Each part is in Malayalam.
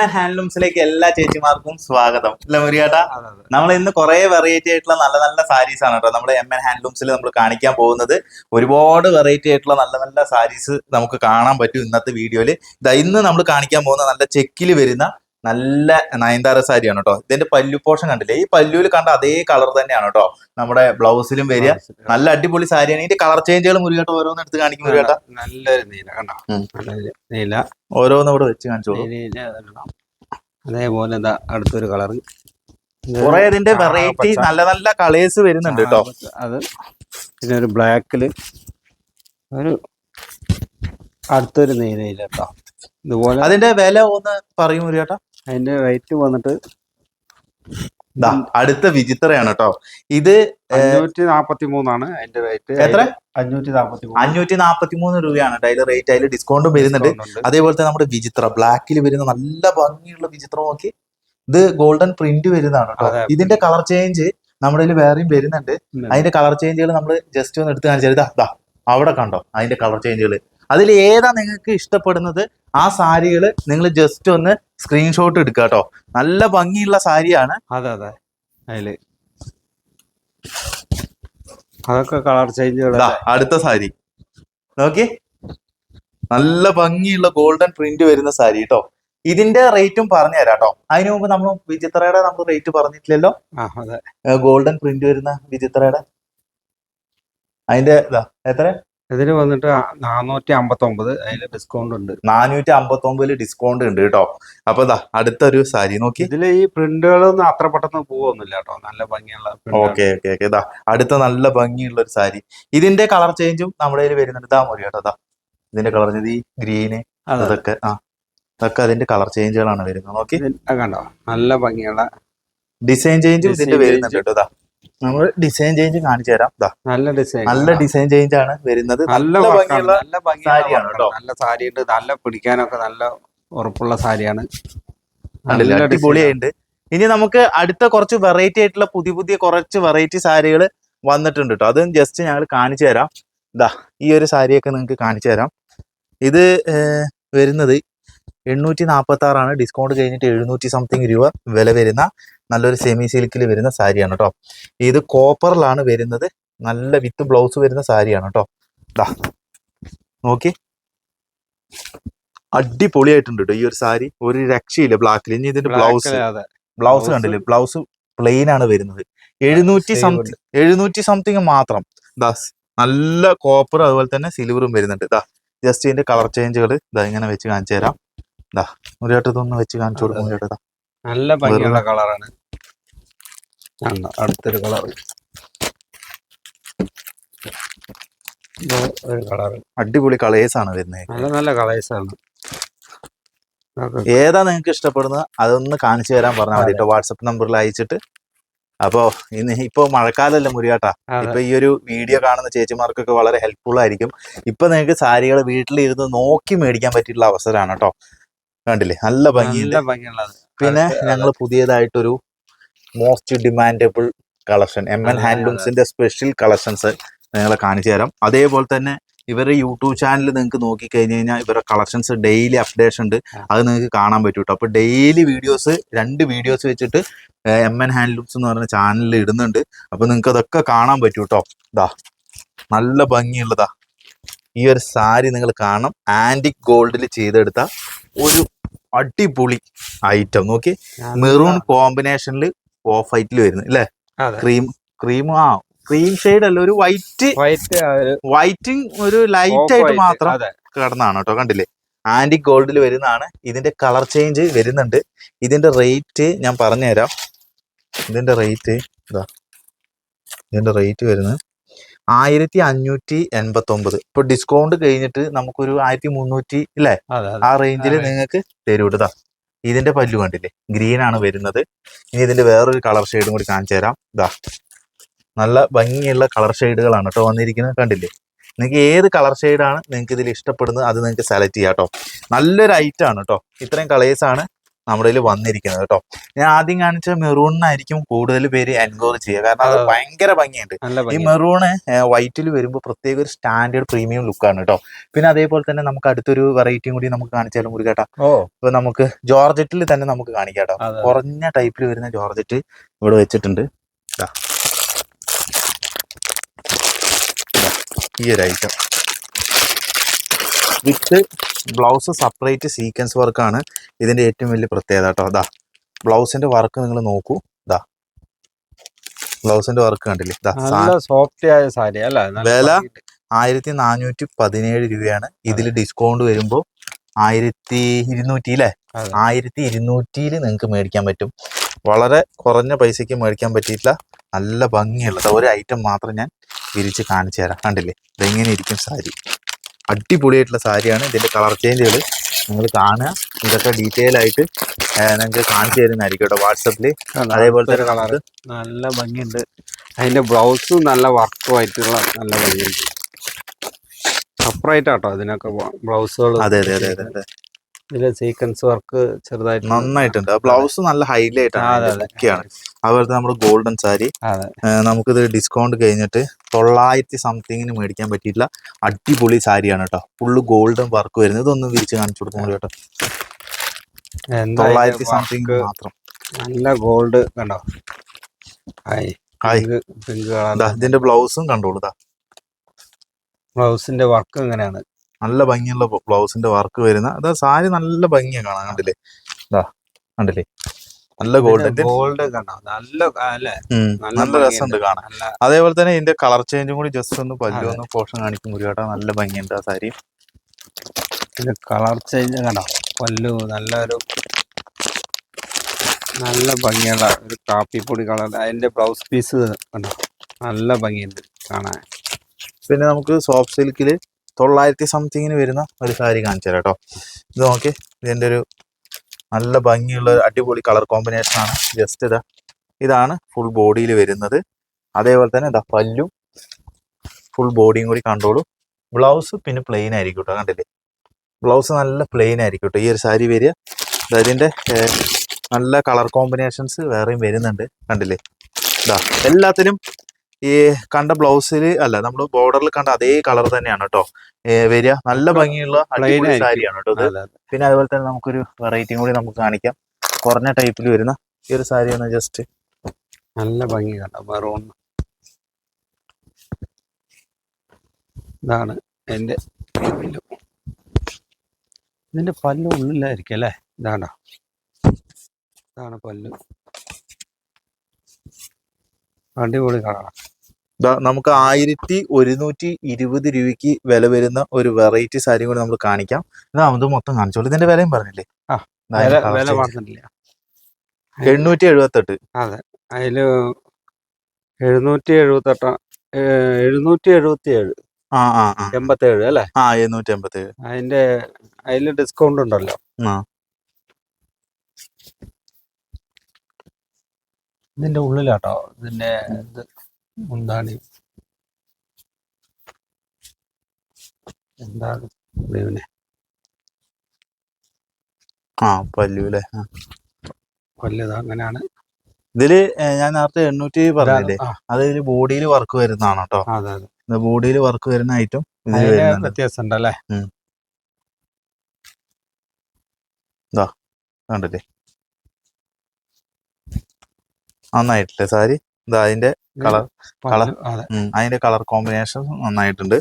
ഹാൻഡ്ലൂംസിലേക്ക് എല്ലാ ചേച്ചിമാർക്കും സ്വാഗതം. അല്ല മുരിയാട്ട നമ്മൾ ഇന്ന് കുറെ വെറൈറ്റി ആയിട്ടുള്ള നല്ല നല്ല സാരീസ് ആണ് കേട്ടോ. നമ്മൾ എം എൻ ഹാൻഡ്ലൂംസിൽ നമ്മൾ കാണിക്കാൻ പോകുന്നത്. ഒരുപാട് വെറൈറ്റി ആയിട്ടുള്ള നല്ല നല്ല സാരീസ് നമുക്ക് കാണാൻ പറ്റും ഇന്നത്തെ വീഡിയോയിൽ ഇതാ ഇന്ന് നമ്മൾ കാണിക്കാൻ പോകുന്ന നല്ല ചെക്കിൽ വരുന്ന നല്ല നയൻതാര സാരിയാണ് കേട്ടോ ഇതിന്റെ പല്ലു പോർഷൻ കണ്ടില്ലേ? ഈ പല്ലുവിൽ കണ്ട അതേ കളർ തന്നെയാണ് കേട്ടോ നമ്മുടെ ബ്ലൗസിലും വരിക. നല്ല അടിപൊളി സാരിയാണ്. ഇതിന്റെ കളർ ചേഞ്ചുകൾ മുരുകേട്ട ഓരോന്ന് എടുത്ത് കാണിക്കും മുരുകേട്ട. നല്ലൊരു നീല കണ്ടോ. നല്ലൊരു നീല. ഓരോന്ന് ഇവിടെ വെച്ച് കാണിച്ചോളൂ. കണ്ടോ? അതേപോലെ അടുത്തൊരു കളർ കുറെ ഇതിന്റെ വെറൈറ്റി നല്ല നല്ല കളേഴ്സ് വരുന്നുണ്ട് കേട്ടോ അത് പിന്നെ ഒരു ബ്ലാക്കിൽ ഒരു അടുത്തൊരു നീലയില്ല കേട്ടോ ഇതുപോലെ അതിന്റെ വില ഒന്ന് പറയും മുരുകേട്ട. അതിന്റെ റേറ്റ് വന്നിട്ട് ദാ അടുത്ത വിചിത്രയാണ് കേട്ടോ. ഇത് അഞ്ഞൂറ്റി നാപ്പത്തി മൂന്നാണ് അതിന്റെ റേറ്റ് എത്ര? അഞ്ഞൂറ്റി നാപ്പത്തി മൂന്ന് അഞ്ഞൂറ്റി നാപ്പത്തി മൂന്ന് രൂപയാണ് കേട്ടോ അതിൽ റേറ്റ് അതിൽ ഡിസ്കൗണ്ടും വരുന്നുണ്ട് അതേപോലെ തന്നെ നമ്മുടെ വിചിത്ര ബ്ലാക്കിൽ വരുന്ന നല്ല ഭംഗിയുള്ള വിചിത്രം നോക്കി. ഇത് ഗോൾഡൻ പ്രിന്റ് വരുന്നതാണ് കേട്ടോ. അതെ. ഇതിന്റെ കളർ ചേഞ്ച് നമ്മുടെ കയ്യിൽ വേറെയും വരുന്നുണ്ട്. അതിന്റെ കളർ ചേഞ്ചുകൾ നമ്മൾ ജസ്റ്റ് ഒന്ന് എടുത്ത് കാണിച്ചാൽ ഇതാ ദാ അവിടെ കണ്ടോ? അതിന്റെ കളർ ചേഞ്ചുകൾ അതിൽ ഏതാ നിങ്ങൾക്ക് ഇഷ്ടപ്പെടുന്നത്? ആ സാരികൾ നിങ്ങൾ ജസ്റ്റ് ഒന്ന് സ്ക്രീൻഷോട്ട് എടുക്കുക കേട്ടോ നല്ല ഭംഗിയുള്ള സാരിയാണ്. അതെ അതെ. അതിൽ. അതൊക്കെ കളർ ചേഞ്ച് അടുത്ത സാരി. നോക്കി നല്ല ഭംഗിയുള്ള ഗോൾഡൻ പ്രിന്റ് വരുന്ന സാരി കേട്ടോ ഇതിന്റെ റേറ്റും പറഞ്ഞു തരാം കേട്ടോ അതിനു മുമ്പ് നമ്മൾ വിചിത്രയുടെ നമ്മൾ റേറ്റ് പറഞ്ഞിട്ടില്ലല്ലോ? ഗോൾഡൻ പ്രിന്റ് വരുന്ന വിചിത്രയുടെ. അതിന്റെ ഇതാ എത്ര? ഇതിന് വന്നിട്ട് നാനൂറ്റി അമ്പത്തി ഒമ്പത് അതിൽ ഡിസ്കൗണ്ട് ഉണ്ട്. നാനൂറ്റി അമ്പത്തി ഒമ്പതിൽ ഡിസ്കൗണ്ട് ഉണ്ട് കേട്ടോ. അപ്പൊ അടുത്തൊരു സാരി നോക്കി. ഇതിൽ ഈ പ്രിന്റുകളൊന്നും അത്ര പെട്ടെന്ന് പോവൊന്നുമില്ല കേട്ടോ. നല്ല ഭംഗിയുള്ള. Okay okay okay. ഇതാ അടുത്ത നല്ല ഭംഗിയുള്ള ഒരു സാരി. ഇതിന്റെ കളർ ചേഞ്ചും നമ്മുടെ കയ്യിൽ വരുന്നുണ്ട്. ഇതാ മതി കേട്ടോ ഇതാ ഇതിന്റെ കളർ ഈ ഗ്രീന് അതെ. അതൊക്കെ ആ. അതൊക്കെ അതിന്റെ കളർ ചേഞ്ചുകളാണ് വരുന്നത്. നോക്കി. ഇതിൽ- കണ്ടോ? നല്ല ഭംഗിയുള്ള ഡിസൈൻ ചേഞ്ചും ഇതിന്റെ വരുന്നുണ്ട് കേട്ടോ നമ്മൾ ഡിസൈൻ ചേഞ്ച് കാണിച്ചു തരാം. നല്ല ഡിസൈൻ നല്ല ഡിസൈൻ ചേഞ്ച് ആണ് വരുന്നത്. നല്ല ഭംഗിയുള്ള നല്ല സാരിയാണ് കേട്ടോ. നല്ല സാരി ഉണ്ട്. നല്ല പിടിക്കാനൊക്കെ നല്ല ഉറപ്പുള്ള സാരിയാണ്? നല്ല അടിപൊളിയായിട്ടുണ്ട്. ഇനി നമുക്ക് അടുത്ത കുറച്ച് വെറൈറ്റി ആയിട്ടുള്ള പുതിയ പുതിയ കുറച്ച് വെറൈറ്റി സാരികൾ വന്നിട്ടുണ്ട് കേട്ടോ. അതും ജസ്റ്റ് ഞങ്ങൾ കാണിച്ചു തരാം. ഇതാ ഈ ഒരു സാരിയൊക്കെ നിങ്ങൾക്ക് കാണിച്ചു തരാം. ഇത് വരുന്നത് എണ്ണൂറ്റി നാൽപ്പത്തി ആറാണ് ഡിസ്കൗണ്ട് കഴിഞ്ഞിട്ട് എഴുന്നൂറ്റി സംതിങ് രൂപ വില വരുന്ന നല്ലൊരു സെമി സിൽക്കിൽ വരുന്ന സാരിയാണ് കേട്ടോ ഇത് കോപ്പറിലാണ് വരുന്നത്. നല്ല വിത്ത് ബ്ലൗസ് വരുന്ന സാരിയാണ് കേട്ടോ നോക്കി. അടിപൊളിയായിട്ടുണ്ട് കേട്ടോ ഈ ഒരു സാരി. ഒരു രക്ഷയില്ല ബ്ലാക്കിൽ ഇനി ഇതിന്റെ ബ്ലൗസ് ബ്ലൗസ് കണ്ടില്ലേ? ബ്ലൗസ് പ്ലെയിൻ ആണ് വരുന്നത്. എഴുന്നൂറ്റി സംതിങ് എഴുന്നൂറ്റി സംതിങ് മാത്രം. ദാസ് നല്ല കോപ്പർ അതുപോലെ തന്നെ സിൽവറും വരുന്നുണ്ട്. ദാ. ജസ്റ്റ് ഇതിന്റെ കളർ ചേഞ്ചുകൾ ഇതാ ഇങ്ങനെ വെച്ച് കാണിച്ചു തരാം. ഇതാ വെച്ച് കാണിച്ചു കൊടുക്കും നല്ല ഭംഗിയുള്ള കളറാണ്. അടുത്തൊരു കളർ അടിപൊളി കളേഴ്സ് ആണ് വരുന്നത് നല്ല നല്ല കളേഴ്സ് ആണ്. ഏതാ നിങ്ങൾക്ക് ഇഷ്ടപ്പെടുന്നത്? അതൊന്ന് കാണിച്ചു തരാൻ പറഞ്ഞാൽ മതി കേട്ടോ. വാട്സപ്പ് നമ്പറിൽ അയച്ചിട്ട്. അപ്പോ ഇന്ന് ഇപ്പൊ മഴക്കാലമല്ല മുരിയാട്ടാ. ഇപ്പൊ ഈ ഒരു വീഡിയോ കാണുന്ന ചേച്ചിമാർക്കൊക്കെ വളരെ ഹെൽപ്ഫുൾ ആയിരിക്കും. ഇപ്പൊ നിങ്ങൾക്ക് സാരികൾ വീട്ടിലിരുന്ന് നോക്കി മേടിക്കാൻ പറ്റിയിട്ടുള്ള അവസരമാണ് കേട്ടോ. കണ്ടില്ലേ? നല്ല ഭംഗിയുണ്ട്. പിന്നെ ഞങ്ങൾ പുതിയതായിട്ടൊരു most demandable collection M N ഹാൻഡ്ലൂംസിന്റെ special collections നിങ്ങളെ കാണിച്ചു തരാം. അതേപോലെ തന്നെ ഇവരുടെ യൂട്യൂബ് ചാനൽ നിങ്ങൾക്ക് നോക്കി കഴിഞ്ഞു കഴിഞ്ഞാൽ ഇവരുടെ കളക്ഷൻസ് ഡെയിലി അപ്ഡേഷൻ ഉണ്ട്. അത് നിങ്ങൾക്ക് കാണാൻ പറ്റും കേട്ടോ അപ്പോൾ ഡെയിലി വീഡിയോസ് രണ്ട് വീഡിയോസ് വെച്ചിട്ട് എം എൻ ഹാൻഡ്ലൂംസ് എന്ന് പറഞ്ഞ ചാനലിൽ ഇടുന്നുണ്ട്. അപ്പോൾ നിങ്ങൾക്ക് അതൊക്കെ കാണാൻ പറ്റും കേട്ടോ ഇതാ നല്ല ഭംഗിയുള്ളതാ. ഈ ഒരു സാരി നിങ്ങൾ കാണണം. ആന്റിക് ഗോൾഡിൽ ചെയ്തെടുത്ത ഒരു അടിപൊളി ഐറ്റം നോക്കി മെറൂൺ കോമ്പിനേഷനിൽ ഓഫ് വൈറ്റിൽ വരുന്നു അല്ലേ ക്രീം ക്രീം ആ ക്രീം ഷെയ്ഡ് അല്ല ഒരു വൈറ്റ് വൈറ്റ് ഒരു ലൈറ്റ് ആയിട്ട് മാത്രം കിടന്നാണ് കേട്ടോ കണ്ടില്ലേ? ആന്റി ഗോൾഡിൽ വരുന്നതാണ്. ഇതിന്റെ കളർ ചേഞ്ച് വരുന്നുണ്ട്. ഇതിന്റെ റേറ്റ് ഞാൻ പറഞ്ഞുതരാം. ഇതിന്റെ റേറ്റ് ഇതാ. ഇതിന്റെ റേറ്റ് വരുന്നത് ആയിരത്തി അഞ്ഞൂറ്റി എൺപത്തി ഒമ്പത് ഇപ്പൊ ഡിസ്കൗണ്ട് കഴിഞ്ഞിട്ട് നമുക്കൊരു ആയിരത്തി മുന്നൂറ്റി അല്ലേ ആ റേഞ്ചിൽ നിങ്ങൾക്ക് തരൂ ഇതാ. ഇതിന്റെ പല്ലു കണ്ടില്ലേ? ഗ്രീൻ ആണ് വരുന്നത്. ഇനി ഇതിന്റെ വേറൊരു കളർ ഷെയ്ഡും കൂടി കാണിച്ചു തരാം. ഇതാ. നല്ല ഭംഗിയുള്ള കളർ ഷെയ്ഡുകളാണ് കേട്ടോ വന്നിരിക്കുന്നത്. കണ്ടില്ലേ? നിങ്ങൾക്ക് ഏത് കളർ ഷെയ്ഡാണ് നിങ്ങൾക്ക് ഇതിൽ ഇഷ്ടപ്പെടുന്നത് അത് നിങ്ങൾക്ക് സെലക്ട് ചെയ്യാം കേട്ടോ നല്ലൊരു ഐറ്റം ആണ് കേട്ടോ ഇത്രയും കളേഴ്സാണ് നമ്മുടെ കയ്യിൽ വന്നിരിക്കുന്നത് കേട്ടോ. ഞാൻ ആദ്യം കാണിച്ച മെറൂണിനായിരിക്കും കൂടുതൽ പേര് എൻകോർ ചെയ്യുക. കാരണം അത്. ഭയങ്കര ഭംഗിയുണ്ട്. ഈ മെറൂണ് വൈറ്റിൽ വരുമ്പോൾ പ്രത്യേക ഒരു സ്റ്റാൻഡേർഡ് പ്രീമിയം ലുക്കാണ് കേട്ടോ. പിന്നെ അതേപോലെ തന്നെ നമുക്ക് അടുത്തൊരു വെറൈറ്റിയും കൂടി നമുക്ക് കാണിച്ചാലും കൂടി കേട്ടോ. ഓ. ഇപ്പൊ നമുക്ക് ജോർജറ്റിൽ തന്നെ നമുക്ക് കാണിക്കാം കേട്ടോ. കുറഞ്ഞ ടൈപ്പിൽ വരുന്ന ജോർജറ്റ് ഇവിടെ വെച്ചിട്ടുണ്ട്. ഈ ഒരു item with blouse separate sequence വർക്കാണ് ഇതിന്റെ ഏറ്റവും വലിയ പ്രത്യേകത കേട്ടോ അതാ ബ്ലൗസിന്റെ വർക്ക് നിങ്ങൾ നോക്കൂ. ഇതാ ബ്ലൗസിന്റെ വർക്ക് കണ്ടില്ലേ? സോഫ്റ്റ് ആയ സാരി അല്ല? വില? ആയിരത്തി നാനൂറ്റി പതിനേഴ് രൂപയാണ്. ഇതിൽ ഡിസ്കൗണ്ട് വരുമ്പോൾ ആയിരത്തി ഇരുന്നൂറ്റി അല്ലേ. ആയിരത്തി ഇരുന്നൂറ്റിയിൽ നിങ്ങൾക്ക് മേടിക്കാൻ പറ്റും. വളരെ കുറഞ്ഞ പൈസയ്ക്ക് മേടിക്കാൻ പറ്റിയിട്ടില്ല. നല്ല ഭംഗിയുള്ളത് ഒരു ഐറ്റം മാത്രം ഞാൻ വിരിച്ച് കാണിച്ചു തരാം. കണ്ടില്ലേ? ഇതെങ്ങനെ ഇരിക്കും സാരി? അടിപൊളിയായിട്ടുള്ള സാരിയാണ്. ഇതിന്റെ കളർ ചേഞ്ചുകൾ നിങ്ങൾ കാണുക. ഇതൊക്കെ ഡീറ്റെയിൽ ആയിട്ട് നിങ്ങൾക്ക് കാണിച്ചു തരുന്നതായിരിക്കും കേട്ടോ വാട്സപ്പിൽ അതേപോലത്തെ അതേപോലെ തന്നെ കളർ നല്ല ഭംഗിയുണ്ട്. അതിന്റെ ബ്ലൗസും നല്ല വർക്കും ആയിട്ടുള്ള നല്ല ഭംഗിയുണ്ട്. സെപ്പറേറ്റ് ആട്ടോ അതിനൊക്കെ ബ്ലൗസുകൾ അതെ അതെ അതെ അതെ. ഇതിൽ സീക്വൻസ് വർക്ക് ചെറുതായിട്ട് നന്നായിട്ടുണ്ട്. ബ്ലൗസ് നല്ല ഹൈലൈറ്റ് ആണ്. അതുപോലെ തന്നെ നമ്മുടെ ഗോൾഡൻ സാരി നമുക്കിത് ഡിസ്കൗണ്ട് കഴിഞ്ഞിട്ട് തൊള്ളായിരത്തി സംതിങ്ങിന് മേടിക്കാൻ പറ്റിയില്ല അടിപൊളി സാരിയാണ് കേട്ടോ. ഫുള്ള് ഗോൾഡൻ വർക്ക് വരുന്നത്. ഇതൊന്ന് വിരിച്ച് കാണിച്ചു കൊടുക്കാൻ കേട്ടോ. തൊള്ളായിരത്തി സംതിങ് മാത്രം. നല്ല ഗോൾഡ് കണ്ടോ? ഇതിന്റെ ബ്ലൗസും കണ്ടോളൂ ബ്ലൗസിന്റെ വർക്ക് എങ്ങനെയാണ് നല്ല ഭംഗിയുള്ള ബ്ലൗസിന്റെ വർക്ക് വരുന്ന അതാ സാരി നല്ല ഭംഗിയാണ് കാണാൻ കണ്ടില്ലേ? ഇതാ കണ്ടില്ലേ? നല്ല ഗോൾഡ് ഗോൾഡ് നല്ല നല്ല. രസമുണ്ട് കാണാൻ. അതേപോലെ തന്നെ ഇതിന്റെ കളർ ചേഞ്ചും കൂടി ജസ്റ്റ് ഒന്ന് പല്ലു. ഒന്ന് പോഷൻ കാണിക്കും ഒരു കേട്ടോ നല്ല ഭംഗിയുണ്ട് ആ സാരി. കളർ ചേഞ്ച് കണ്ടോ? പല്ലു നല്ലൊരു നല്ല ഭംഗിയുള്ള ഒരു കാപ്പിപ്പൊടി കളർ. അതിന്റെ ബ്ലൗസ് പീസ് കണ്ടോ? നല്ല ഭംഗിയുണ്ട് കാണാൻ. പിന്നെ നമുക്ക് സോഫ്റ്റ് സിൽക്കിൽ തൊള്ളായിരത്തി സംതിങ്ങിന് വരുന്ന ഒരു സാരി കാണിച്ചു തരാം കേട്ടോ. ഇത് നോക്കി ഇതിന്റെ ഒരു നല്ല ഭംഗിയുള്ള അടിപൊളി കളർ കോമ്പിനേഷൻ ആണ്. ജസ്റ്റ് ഇതാ ഇതാണ് ഫുൾ ബോഡിയിൽ വരുന്നത്. അതേപോലെ തന്നെ ഇതാ പല്ലും ഫുൾ ബോഡിയും കൂടി കണ്ടോളൂ. ബ്ലൗസ് പിന്നെ പ്ലെയിൻ ആയിരിക്കും കേട്ടോ കണ്ടില്ലേ? ബ്ലൗസ് നല്ല പ്ലെയിൻ ആയിരിക്കും കേട്ടോ ഈ ഒരു സാരി വരിക. ഇതിന്റെ നല്ല കളർ കോമ്പിനേഷൻസ് വേറെയും വരുന്നുണ്ട് കണ്ടില്ലേ? ഇതാ എല്ലാത്തിനും ഈ കണ്ട ബ്ലൗസിൽ അല്ല നമ്മൾ ബോർഡറിൽ കണ്ട അതേ കളർ തന്നെയാണ് കേട്ടോ വരിക. നല്ല ഭംഗിയുള്ള അടിപൊളി സാരിയാണ് കേട്ടോ ഇത്. പിന്നെ അതുപോലെ തന്നെ നമുക്കൊരു വെറൈറ്റിയും കൂടി നമുക്ക് കാണിക്കാം. കുറഞ്ഞ ടൈപ്പിൽ വരുന്ന ഈ ഒരു സാരിയാണ് ജസ്റ്റ് നല്ല ഭംഗി കേട്ടോ മെറൂൺ ഇതാണ് എന്റെ പല്ലു. ഇതിന്റെ പല്ലു ഉള്ളിലായിരിക്കും അല്ലേ? ഇതാണോ? ഇതാണ് പല്ല്. അടിപൊളി കളറാണ് നമുക്ക് ആയിരത്തി ഒരുന്നൂറ്റി ഇരുപത് രൂപയ്ക്ക് വില വരുന്ന ഒരു വെറൈറ്റി സാരി കൂടി നമ്മൾ കാണിക്കാം. ഇതാ അത് മൊത്തം കാണിച്ചോളൂ. ഇതിന്റെ വിലയും പറഞ്ഞില്ലേ. എണ്ണൂറ്റി എഴുപത്തെട്ട്. അതെ. അതിൽ എഴുന്നൂറ്റി എഴുപത്തെട്ട് എഴുന്നൂറ്റി എഴുപത്തി ഏഴ് ആ ആ ആ. എൺപത്തി ഏഴ് അല്ലേ? ആ എഴുന്നൂറ്റി എൺപത്തി ഏഴ് അതിന്റെ അതിൽ ഡിസ്കൗണ്ട് ഉണ്ടല്ലോ. ഇതിന്റെ ഉള്ളിലാട്ടോ. ഇതിന്റെ ഇത് എന്താണ് ഇതിനെ ആ പല്ലു അല്ലേ. അങ്ങനെയാണ്. ഇതിൽ ഞാൻ നേരത്തെ എണ്ണൂറ്റി പറഞ്ഞില്ലേ? അത് ഇതിൽ ബോഡിയിൽ വർക്ക് വരുന്നതാണ് കേട്ടോ ബോഡിയിൽ വർക്ക് വരുന്ന ഐറ്റം വ്യത്യാസം ഉണ്ടല്ലേ കണ്ടില്ലേ? നന്നായിട്ടില്ലേ സാരി? അതിന്റെ കളർ കളർ. അതെ. അതിന്റെ കളർ കോമ്പിനേഷൻ നന്നായിട്ടുണ്ട്.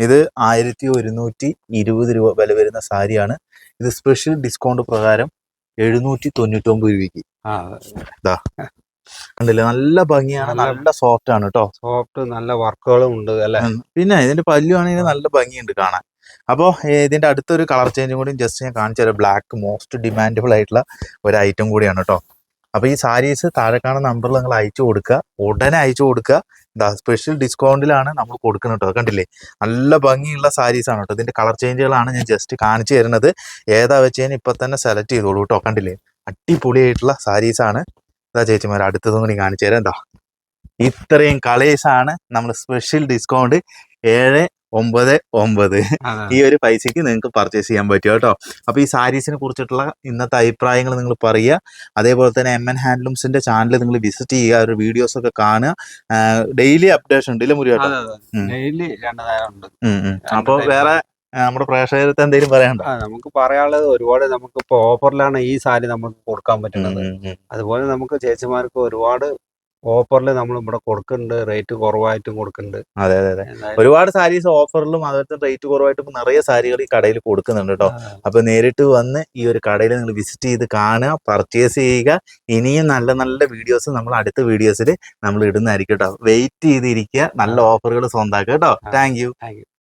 ഇത് ആയിരത്തി ഒരുന്നൂറ്റി ഇരുപത് രൂപ വില വരുന്ന സാരിയാണ്. ഇത് സ്പെഷ്യൽ ഡിസ്കൗണ്ട് പ്രകാരം എഴുന്നൂറ്റി തൊണ്ണൂറ്റി ഒമ്പത് രൂപയ്ക്ക് കണ്ടില്ലേ? നല്ല ഭംഗിയാണ് നല്ല- നല്ല സോഫ്റ്റ് ആണ് കേട്ടോ സോഫ്റ്റ് നല്ല വർക്കുകളും ഉണ്ട് അല്ലെ? പിന്നെ ഇതിന്റെ പല്ലു ആണെങ്കിൽ നല്ല ഭംഗിയുണ്ട് കാണാൻ. അപ്പോൾ ഇതിന്റെ അടുത്തൊരു കളർ ചേഞ്ചും കൂടി ജസ്റ്റ് ഞാൻ കാണിച്ചു തരാം ബ്ലാക്ക് മോസ്റ്റ് ഡിമാൻഡബിൾ ആയിട്ടുള്ള ഒരു ഐറ്റം കൂടിയാണ് കേട്ടോ അപ്പോൾ ഈ സാരീസ് താഴെ കാണുന്ന നമ്പറിൽ നിങ്ങൾ അയച്ചു കൊടുക്കുക. ഉടനെ അയച്ചു കൊടുക്കുക. എന്താ സ്പെഷ്യൽ ഡിസ്കൗണ്ടിലാണ് നമ്മൾ കൊടുക്കുന്നത് കേട്ടോ കണ്ടില്ലേ? നല്ല ഭംഗിയുള്ള സാരീസ് ആണ് കേട്ടോ ഇതിന്റെ കളർ ചേഞ്ചുകളാണ് ഞാൻ ജസ്റ്റ് കാണിച്ചു തരുന്നത്. ഏതാ വെച്ച് കഴിഞ്ഞാൽ ഇപ്പൊ തന്നെ സെലക്ട് ചെയ്തോളൂ കേട്ടോ കണ്ടില്ലേ? അടിപൊളിയായിട്ടുള്ള സാരീസ് ആണ്. ഇതാ ചേച്ചിമാർ അടുത്തതും കൂടി കാണിച്ചു തരാം. എന്താ ഇത്രയും കളേഴ്സാണ് നമ്മൾ സ്പെഷ്യൽ ഡിസ്കൗണ്ട് ഏഴ് ഒമ്പത് ഒമ്പത്. ഈ ഒരു പൈസക്ക് നിങ്ങൾക്ക് പർച്ചേസ് ചെയ്യാൻ പറ്റും കേട്ടോ. അപ്പൊ ഈ സാരീസിനെ കുറിച്ചിട്ടുള്ള ഇന്നത്തെ അഭിപ്രായങ്ങൾ നിങ്ങൾ പറയുക. അതേപോലെ തന്നെ എം എൻ ഹാൻഡ്ലൂംസിന്റെ ചാനൽ നിങ്ങൾ വിസിറ്റ് ചെയ്യുക. ഒരു വീഡിയോസ് ഒക്കെ കാണുക. ഡെയിലി അപ്ഡേഷൻ ഉണ്ട് ഇല്ല മുരി കേട്ടോ അതെ അതെ. ഡെയിലി രണ്ട് നേരം ഉണ്ട്. അപ്പോൾ വേറെ നമ്മുടെ പ്രേക്ഷകരത്തെ എന്തെങ്കിലും പറയാനുണ്ടോ? നമുക്ക് പറയാനുള്ളത് ഒരുപാട് നമുക്ക് ഇപ്പൊ ഓഫറിലാണ് ഈ സാരി നമുക്ക് കൊടുക്കാൻ പറ്റുന്നത്. അതുപോലെ നമുക്ക് ചേച്ചിമാർക്ക് ഒരുപാട് ഓഫറിൽ നമ്മൾ ഇവിടെ കൊടുക്കുന്നുണ്ട് റേറ്റ് കുറവായിട്ടും കൊടുക്കുന്നുണ്ട്. അതെ അതെ അതെ. ഒരുപാട് സാരീസ് ഓഫറിലും അതുപോലെ റേറ്റ് കുറവായിട്ടും നിറയെ സാരികൾ ഈ കടയിൽ കൊടുക്കുന്നുണ്ട് കേട്ടോ. അപ്പൊ നേരിട്ട് വന്ന് ഈ ഒരു കടയിൽ നിങ്ങൾ വിസിറ്റ് ചെയ്ത് കാണുക പർച്ചേസ് ചെയ്യുക. ഇനിയും നല്ല നല്ല വീഡിയോസ് നമ്മൾ അടുത്ത വീഡിയോസിൽ നമ്മൾ ഇടുന്നതായിരിക്കും കേട്ടോ. വെയിറ്റ് ചെയ്തിരിക്കുക. നല്ല ഓഫറുകൾ സ്വന്തമാക്കുക കേട്ടോ. Thank you.